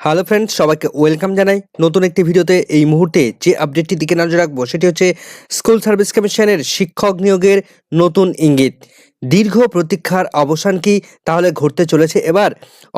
Hello friends সবাইকে welcome জানাই। নতুন একটি ভিডিওতে এই মুহূর্তে যে আপডেটটি দিকে নজর রাখব, সেটি হচ্ছে স্কুল সার্ভিস কমিশনের শিক্ষক নিয়োগের নতুন ইঙ্গিত। দীর্ঘ প্রতীক্ষার অবসান কি তাহলে ঘটতে চলেছে? এবার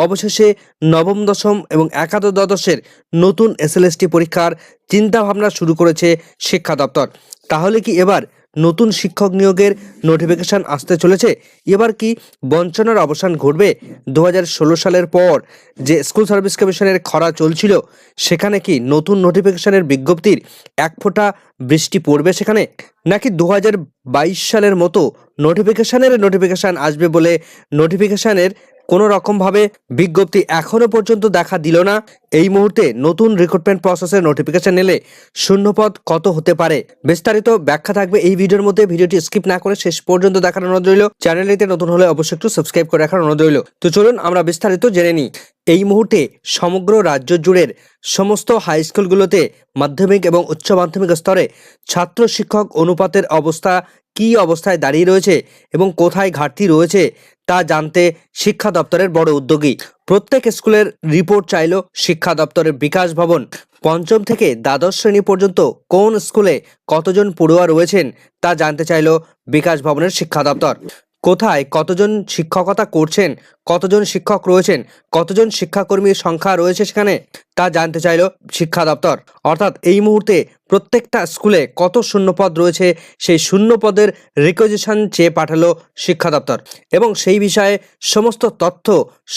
অবশেষে নবম, দশম এবং একাদশ দ্বাদশের নতুন এসএলএসটি পরীক্ষার চিন্তাভাবনা শুরু করেছে শিক্ষা দপ্তর। তাহলে কি এবার নতুন শিক্ষক নিয়োগের নোটিফিকেশন আসতে চলেছে। এবার কি বঞ্চনার অবসান ঘটবে? দু হাজার ষোলো সালের পর যে স্কুল সার্ভিস কমিশনের খরা চলছিল, সেখানে কি নতুন নোটিফিকেশনের বিজ্ঞপ্তির এক ফোঁটা বৃষ্টি পড়বে সেখানে? নাকি দু হাজার বাইশ সালের মতো নোটিফিকেশানের নোটিফিকেশান আসবে বলে নোটিফিকেশানের কোনো রকমভাবে বিজ্ঞপ্তি এখনও পর্যন্ত দেখা দিল না। এই মুহূর্তে নতুন রিক্রুটমেন্ট প্রসেসের নোটিফিকেশন এলে শূন্যপদ কত হতে পারে? বিস্তারিত ব্যাখ্যা থাকবে এই ভিডিওর মধ্যে। ভিডিওটি স্কিপ না করে শেষ পর্যন্ত দেখার অনুরোধ রইল। চ্যানেলটিতে নতুন হলে অবশ্যই একটু সাবস্ক্রাইব করে রাখার অনুরোধ রইল। তো চলুন আমরা বিস্তারিত জেনে নিই। এই মুহূর্তে সমগ্র রাজ্য জুড়ের সমস্ত হাই স্কুলগুলোতে মাধ্যমিক এবং উচ্চ মাধ্যমিক স্তরে ছাত্র শিক্ষক অনুপাতের অবস্থা কী অবস্থায় দাঁড়িয়ে রয়েছে এবং কোথায় ঘাটতি রয়েছে তা জানতে শিক্ষা দপ্তরের বড় উদ্যোগী। প্রত্যেক স্কুলের রিপোর্ট চাইল শিক্ষা দপ্তরের বিকাশ ভবন। পঞ্চম থেকে দ্বাদশ শ্রেণি পর্যন্ত কোন স্কুলে কতজন পড়ুয়া রয়েছেন তা জানতে চাইল বিকাশ ভবনের শিক্ষা দপ্তর। কোথায় কতজন শিক্ষকতা করছেন, কতজন শিক্ষক রয়েছেন, কতজন শিক্ষাকর্মীর সংখ্যা রয়েছে সেখানে তা জানতে চাইল শিক্ষা দপ্তর। অর্থাৎ এই মুহূর্তে প্রত্যেকটা স্কুলে কত শূন্যপদ রয়েছে সেই শূন্যপদের রিকোয়েজিশন চেয়ে পাঠালো শিক্ষা দপ্তর এবং সেই বিষয়ে সমস্ত তথ্য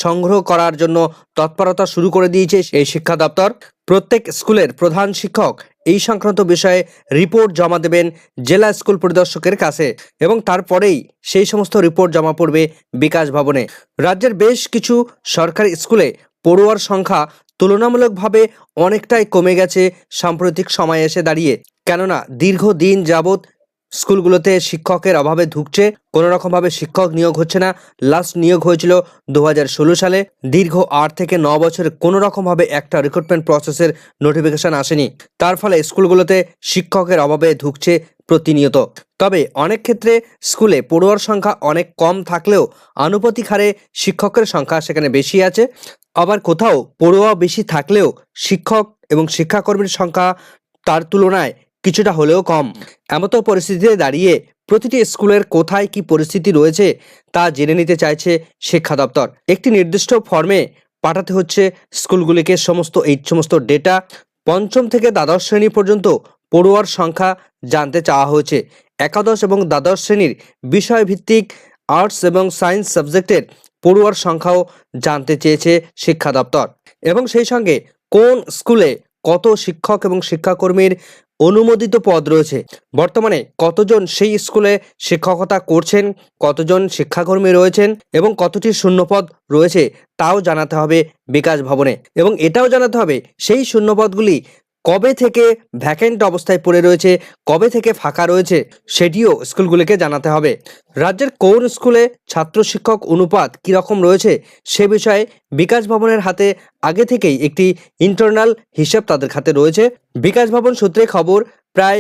সংগ্রহ করার জন্য তৎপরতা শুরু করে দিয়েছে এই শিক্ষা দপ্তর। প্রত্যেক স্কুলের প্রধান শিক্ষক এই সংক্রান্ত বিষয়ে রিপোর্ট জমা দেবেন জেলা স্কুল পরিদর্শকের কাছে এবং তারপরেই সেই সমস্ত রিপোর্ট জমা পড়বে বিকাশ ভবনে। রাজ্যের বেশ কিছু সরকারি স্কুলে পড়ুয়ার সংখ্যা তুলনামূলকভাবে অনেকটাই কমে গেছে সাম্প্রতিক সময়ে এসে দাঁড়িয়ে। কেননা দীর্ঘদিন যাবৎ স্কুলগুলোতে শিক্ষকের অভাবে ধুকছে কোনো রকমভাবে শিক্ষক নিয়োগ হচ্ছে না। লাস্ট নিয়োগ হয়েছিল দু হাজার ষোলো সালে। দীর্ঘ আট থেকে ন বছর কোনো রকমভাবে একটা রিক্রুটমেন্ট প্রসেসের নোটিফিকেশন আসেনি। তার ফলে স্কুলগুলোতে শিক্ষকের অভাবে ধুকছে প্রতিনিয়ত। তবে অনেক ক্ষেত্রে স্কুলে পড়ুয়ার সংখ্যা অনেক কম থাকলেও আনুপাতিক হারে শিক্ষকের সংখ্যা সেখানে বেশি আছে। আবার কোথাও পড়ুয়া বেশি থাকলেও শিক্ষক এবং শিক্ষাকর্মীর সংখ্যা তার তুলনায় কিছুটা হলেও কম। এমতো পরিস্থিতিতে দাঁড়িয়ে প্রতিটি স্কুলের কোথায় কি পরিস্থিতি রয়েছে তা জেনে নিতে চাইছে শিক্ষা দপ্তর। একটি নির্দিষ্ট ফর্মে পাঠাতে হচ্ছে স্কুলগুলিকে সমস্ত, এই সমস্ত ডেটা। পঞ্চম থেকে দ্বাদশ শ্রেণি পর্যন্ত পড়ুয়ার সংখ্যা জানতে চাওয়া হয়েছে। একাদশ এবং দ্বাদশ শ্রেণির বিষয়ভিত্তিক আর্টস এবং সায়েন্স সাবজেক্টের পড়ুয়ার সংখ্যাও জানতে চেয়েছে শিক্ষা দপ্তর। এবং সেই সঙ্গে কোন স্কুলে কত শিক্ষক এবং শিক্ষাকর্মীর অনুমোদিত পদ রয়েছে। বর্তমানে কতজন সেই স্কুলে শিক্ষকতা করছেন, কতজন শিক্ষাকর্মী রয়েছেন এবং কতটি শূন্যপদ রয়েছে, তাও জানাতে হবে বিকাশ ভবনে। এবং এটাও জানাতে হবে, সেই শূন্যপদগুলি কবে থেকে ভ্যাকেন্ট অবস্থায় পড়ে রয়েছে, কবে থেকে ফাঁকা রয়েছে, সেটিও স্কুলগুলিকে জানাতে হবে। রাজ্যের কোন স্কুলে ছাত্র শিক্ষক অনুপাত কীরকম রয়েছে, সে বিষয়ে বিকাশ ভবনের হাতে আগে থেকেই একটি ইন্টারনাল হিসাব তাদের হাতে রয়েছে। বিকাশ ভবন সূত্রে খবর, প্রায়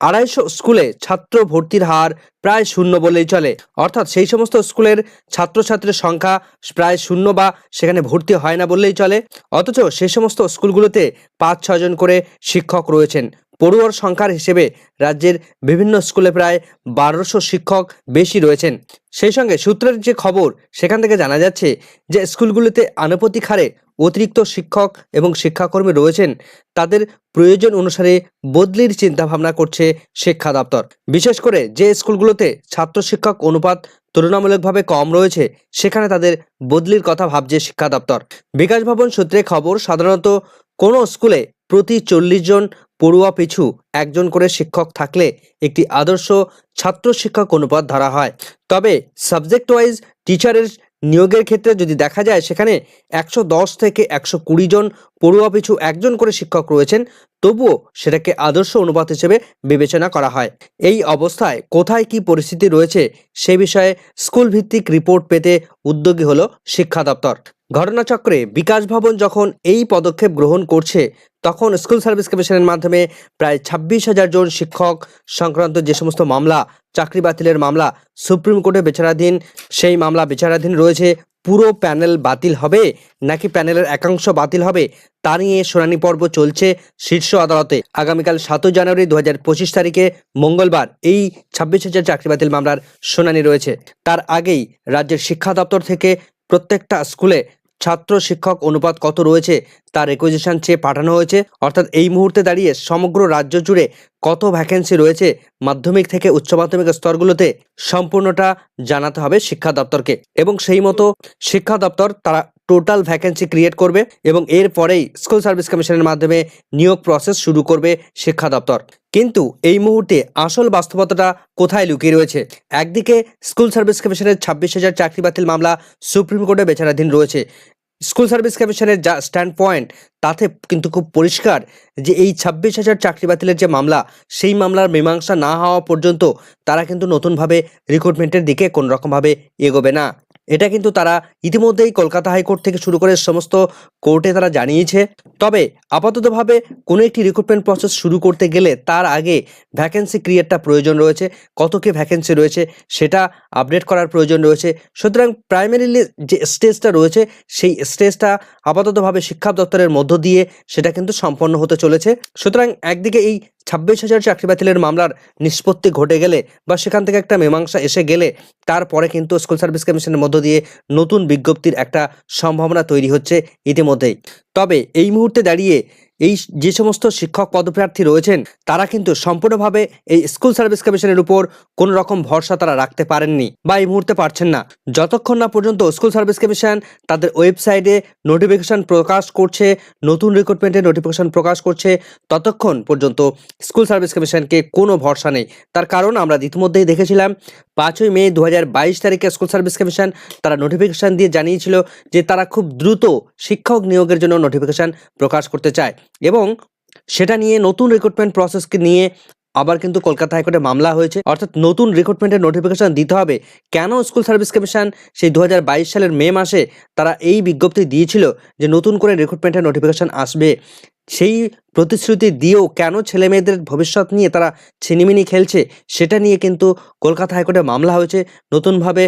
আড়াইশো স্কুলে ছাত্র ভর্তির হার প্রায় শূন্য বলেই চলে। অর্থাৎ সেই সমস্ত স্কুলের ছাত্রছাত্রীর সংখ্যা প্রায় শূন্য বা সেখানে ভর্তি হয় না বললেই চলে। অথচ সেই সমস্ত স্কুলগুলোতে পাঁচ ছজন করে শিক্ষক রয়েছেন। পড়ুয়ার সংখ্যার হিসেবে রাজ্যের বিভিন্ন স্কুলে প্রায় বারোশো শিক্ষক বেশি রয়েছেন। সেই সঙ্গে সূত্রের যে খবর, সেখান থেকে জানা যাচ্ছে যে স্কুলগুলিতে আনুপাতিক হারে অতিরিক্ত শিক্ষক এবং শিক্ষাকর্মী রয়েছেন। তাদের প্রয়োজন অনুসারে বদলির চিন্তাভাবনা করছে শিক্ষা দপ্তর। বিশেষ করে যে স্কুলগুলোতে ছাত্র শিক্ষক অনুপাত তুলনামূলকভাবে কম রয়েছে, সেখানে তাদের বদলির কথা ভাবছে শিক্ষা দপ্তর। বিকাশ ভবন সূত্রে খবর, সাধারণত কোনো স্কুলে প্রতি চল্লিশ জন পড়ুয়া পিছু একজন করে শিক্ষক থাকলে একটি আদর্শ ছাত্র শিক্ষক অনুপাত ধরা হয়। তবে সাবজেক্ট ওয়াইজ টিচারের নিয়োগের ক্ষেত্রে যদি দেখা যায় সেখানে একশো দশ থেকে একশো কুড়ি জন পড়ুয়া পিছু একজন করে শিক্ষক রয়েছেন, তবুও সেটাকে আদর্শ অনুপাত হিসেবে বিবেচনা করা হয়। এই অবস্থায় কোথায় কি পরিস্থিতি রয়েছে সে বিষয়ে স্কুল ভিত্তিক রিপোর্ট পেতে উদ্যোগী হলো শিক্ষা দপ্তর। ঘটনাচক্রে বিকাশ ভবন যখন এই পদক্ষেপ গ্রহণ করছে, তখন স্কুল সার্ভিস কমিশনের মাধ্যমে প্রায় ছাব্বিশ হাজার জন শিক্ষক সংক্রান্ত যে সমস্ত মামলা, চাকরি বাতিলের মামলা সুপ্রিম কোর্টে বিচারাধীন, সেই মামলা বিচারাধীন রয়েছে, পুরো প্যানেল বাতিল হবে নাকি প্যানেলের একাংশ বাতিল হবে তা নিয়ে শুনানি পর্ব চলছে শীর্ষ আদালতে। আগামীকাল সাতই জানুয়ারি দু হাজার পঁচিশ তারিখে মঙ্গলবার এই ছাব্বিশ হাজার চাকরি বাতিল মামলার শুনানি রয়েছে। তার আগেই রাজ্যের শিক্ষা দপ্তর থেকে প্রত্যেকটা স্কুলে ছাত্র শিক্ষক অনুপাত কত রয়েছে তার রেকুইজিশন চেয়ে পাঠানো হয়েছে। অর্থাৎ এই মুহূর্তে দাঁড়িয়ে সমগ্র রাজ্য জুড়ে কত ভ্যাকেন্সি রয়েছে মাধ্যমিক থেকে উচ্চ মাধ্যমিক স্তরগুলোতে সম্পূর্ণটা জানাতে হবে শিক্ষা দপ্তরকে। এবং সেই মতো শিক্ষা দপ্তর তারা টোটাল ভ্যাকেন্সি ক্রিয়েট করবে এবং এরপরেই স্কুল সার্ভিস কমিশনের মাধ্যমে নিয়োগ প্রসেস শুরু করবে শিক্ষা দপ্তর। কিন্তু এই মুহূর্তে আসল বাস্তবতাটা কোথায় লুকিয়ে রয়েছে? একদিকে স্কুল সার্ভিস কমিশনের ছাব্বিশ হাজার চাকরি বাতিল মামলা সুপ্রিম কোর্টে বেচারাধীন রয়েছে। স্কুল সার্ভিস কমিশনের যা স্ট্যান্ড পয়েন্ট তাতে কিন্তু খুব পরিষ্কার যে এই ছাব্বিশ হাজার চাকরি বাতিলের যে মামলা, সেই মামলার মীমাংসা না হওয়া পর্যন্ত তারা কিন্তু নতুনভাবে রিক্রুটমেন্টের দিকে কোনোরকমভাবে এগোবে না। এটা কিন্তু তারা ইতিমধ্যেই কলকাতা হাইকোর্ট থেকে শুরু করে সমস্ত কোর্টে তারা জানিয়েছে। তবে আপাততভাবে কোনো একটি রিক্রুটমেন্ট প্রসেস শুরু করতে গেলে তার আগে ভ্যাকেন্সি ক্রিয়েটটা প্রয়োজন রয়েছে। কত কি ভ্যাকেন্সি রয়েছে সেটা আপডেট করার প্রয়োজন রয়েছে। সুতরাং প্রাইমারিলি যে স্টেজটা রয়েছে সেই স্টেজটা আপাততভাবে শিক্ষা দপ্তরের মধ্য দিয়ে সেটা কিন্তু সম্পন্ন হতে চলেছে। সুতরাং একদিকে এই ছাব্বিশ হাজার চাকরি বাতিলের মামলার নিষ্পত্তি ঘটে গেলে বা সেখান থেকে একটা মীমাংসা এসে গেলে তারপরে কিন্তু স্কুল সার্ভিস কমিশনের মধ্য দিয়ে নতুন বিজ্ঞপ্তির একটা সম্ভাবনা তৈরি হচ্ছে ইতিমধ্যেই। তবে এই মুহূর্তে দাঁড়িয়ে এই যে সমস্ত শিক্ষক পদপ্রার্থী রয়েছেন, তারা কিন্তু সম্পূর্ণভাবে এই স্কুল সার্ভিস কমিশনের উপর কোনো রকম ভরসা তারা রাখতে পারেননি বা এই মুহূর্তে পারছেন না। যতক্ষণ না পর্যন্ত স্কুল সার্ভিস কমিশন তাদের ওয়েবসাইটে নোটিফিকেশন প্রকাশ করছে, নতুন রিক্রুটমেন্টের নোটিফিকেশন প্রকাশ করছে, ততক্ষণ পর্যন্ত স্কুল সার্ভিস কমিশনকে কোনো ভরসা নেই। তার কারণ আমরা ইতিমধ্যেই দেখেছিলাম, পাঁচই মে দু হাজার বাইশ তারিখে স্কুল সার্ভিস কমিশন তারা নোটিফিকেশন দিয়ে জানিয়েছিল যে তারা খুব দ্রুত শিক্ষক নিয়োগের জন্য নোটিফিকেশন প্রকাশ করতে চায়। এবং সেটা নিয়ে নতুন রিক্রুটমেন্ট প্রসেসকে নিয়ে আবার কিন্তু কলকাতা হাইকোর্টে মামলা হয়েছে। অর্থাৎ নতুন রিক্রুটমেন্টের নোটিফিকেশন দিতে হবে। কেন স্কুল সার্ভিস কমিশন সেই দু হাজার বাইশ সালের মে মাসে তারা এই বিজ্ঞপ্তি দিয়েছিল যে নতুন করে রিক্রুটমেন্টের নোটিফিকেশন আসবে? সেই প্রতিশ্রুতি দিয়েও কেন ছেলে মেয়েদের ভবিষ্যৎ নিয়ে তারা ছিনিমিনি খেলছে? সেটা নিয়ে কিন্তু কলকাতা হাইকোর্টে মামলা হয়েছে। নতুনভাবে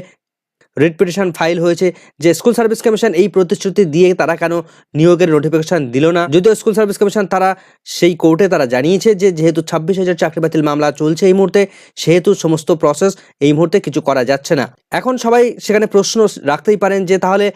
রিট পিটিশন ফাইল হয়েছে যে স্কুল সার্ভিস কমিশন এই প্রতিশ্রুতি দিয়ে তারা কেন নিয়োগের নোটিফিকেশন দিল না? যদিও স্কুল সার্ভিস কমিশন তারা সেই কোর্টে তারা জানিয়েছে যে যেহেতু ছাব্বিশ হাজার চাকরি বাতিল মামলা চলছে এই মুহূর্তে, সেহেতু সমস্ত প্রসেস এই মুহূর্তে কিছু করা যাচ্ছে না। এখন সবাই সেখানে প্রশ্ন রাখতেই পারেন যে তাহলে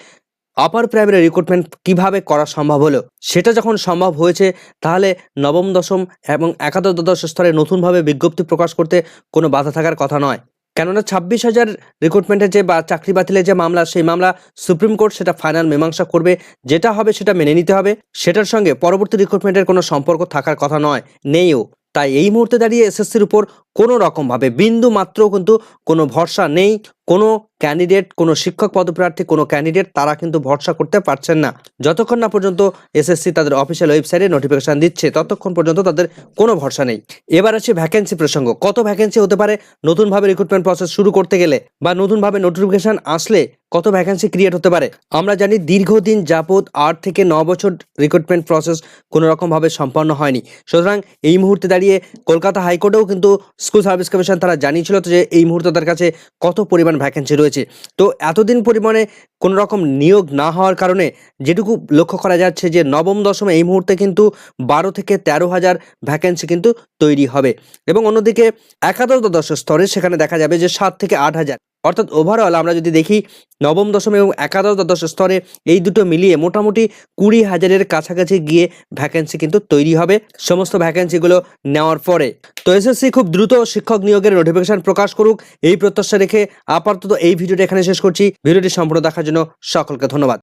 আপার প্রাইমারি রিক্রুটমেন্ট কীভাবে করা সম্ভব হলো? সেটা যখন সম্ভব হয়েছে, তাহলে নবম, দশম এবং একাদশ, দ্বাদশ স্তরে নতুনভাবে বিজ্ঞপ্তি প্রকাশ করতে কোনো বাধা থাকার কথা নয়। কেননা ছাব্বিশ হাজার রিক্রুটমেন্টের যে বা চাকরি বাতিলের যে মামলা, সেই মামলা সুপ্রিম কোর্ট সেটা ফাইনাল মীমাংসা করবে। যেটা হবে সেটা মেনে নিতে হবে। সেটার সঙ্গে পরবর্তী রিক্রুটমেন্টের কোনো সম্পর্ক থাকার কথা নয় নেইও তাই এই মুহূর্তে দাঁড়িয়ে এসএসসির উপর কোনো রকমভাবে, বিন্দু মাত্র কিন্তু কোনো ভরসা নেই। কোনো ক্যান্ডিডেট কোনো শিক্ষক পদপ্রার্থী, কোনো ক্যান্ডিডেট তারা কিন্তু ভরসা করতে পারছেন না। যতক্ষণ না পর্যন্ত এসএসসি তাদের অফিসিয়াল ওয়েবসাইটে নোটিফিকেশান দিচ্ছে, ততক্ষণ পর্যন্ত তাদের কোনো ভরসা নেই। এবার আছে ভ্যাকেন্সি প্রসঙ্গ। কত ভ্যাকেন্সি হতে পারে? নতুনভাবে রিক্রুটমেন্ট প্রসেস শুরু করতে গেলে বা নতুনভাবে নোটিফিকেশান আসলে কত ভ্যাকেন্সি ক্রিয়েট হতে পারে? আমরা জানি দীর্ঘদিন যাবৎ আট থেকে ন বছর রিক্রুটমেন্ট প্রসেস কোনো রকমভাবে সম্পন্ন হয়নি। সুতরাং এই মুহূর্তে দাঁড়িয়ে কলকাতা হাইকোর্টেও কিন্তু স্কুল সার্ভিস কমিশন তারা জানিয়েছিল তো যে এই মুহূর্তে তাদের কাছে কত পরিমাণ ভ্যাকেন্সি রয়েছে। তো এতদিন পরিমাণে কোনো রকম নিয়োগ না হওয়ার কারণে যেটুকু লক্ষ্য করা যাচ্ছে যে নবম, দশমে এই মুহূর্তে কিন্তু বারো থেকে তেরো হাজার ভ্যাকেন্সি কিন্তু তৈরি হবে। এবং অন্যদিকে একাদশ দ্বাদশ স্তরে সেখানে দেখা যাবে যে সাত থেকে আট হাজার অর্থাৎ ওভারঅল আমরা যদি দেখি নবম, দশম এবং একাদশ, দ্বাদশ স্তরে এই দুটো মিলিয়ে মোটামুটি কুড়ি হাজারের কাছাকাছি গিয়ে ভ্যাকেন্সি কিন্তু তৈরি হবে সমস্ত ভ্যাকেন্সিগুলো নেওয়ার পরে। তো এসএসসি খুব দ্রুত শিক্ষক নিয়োগের নোটিফিকেশন প্রকাশ করুক, এই প্রত্যাশা রেখে আপাতত এই ভিডিওটা এখানে শেষ করছি। ভিডিওটি সম্পূর্ণ দেখার জন্য সকলকে ধন্যবাদ।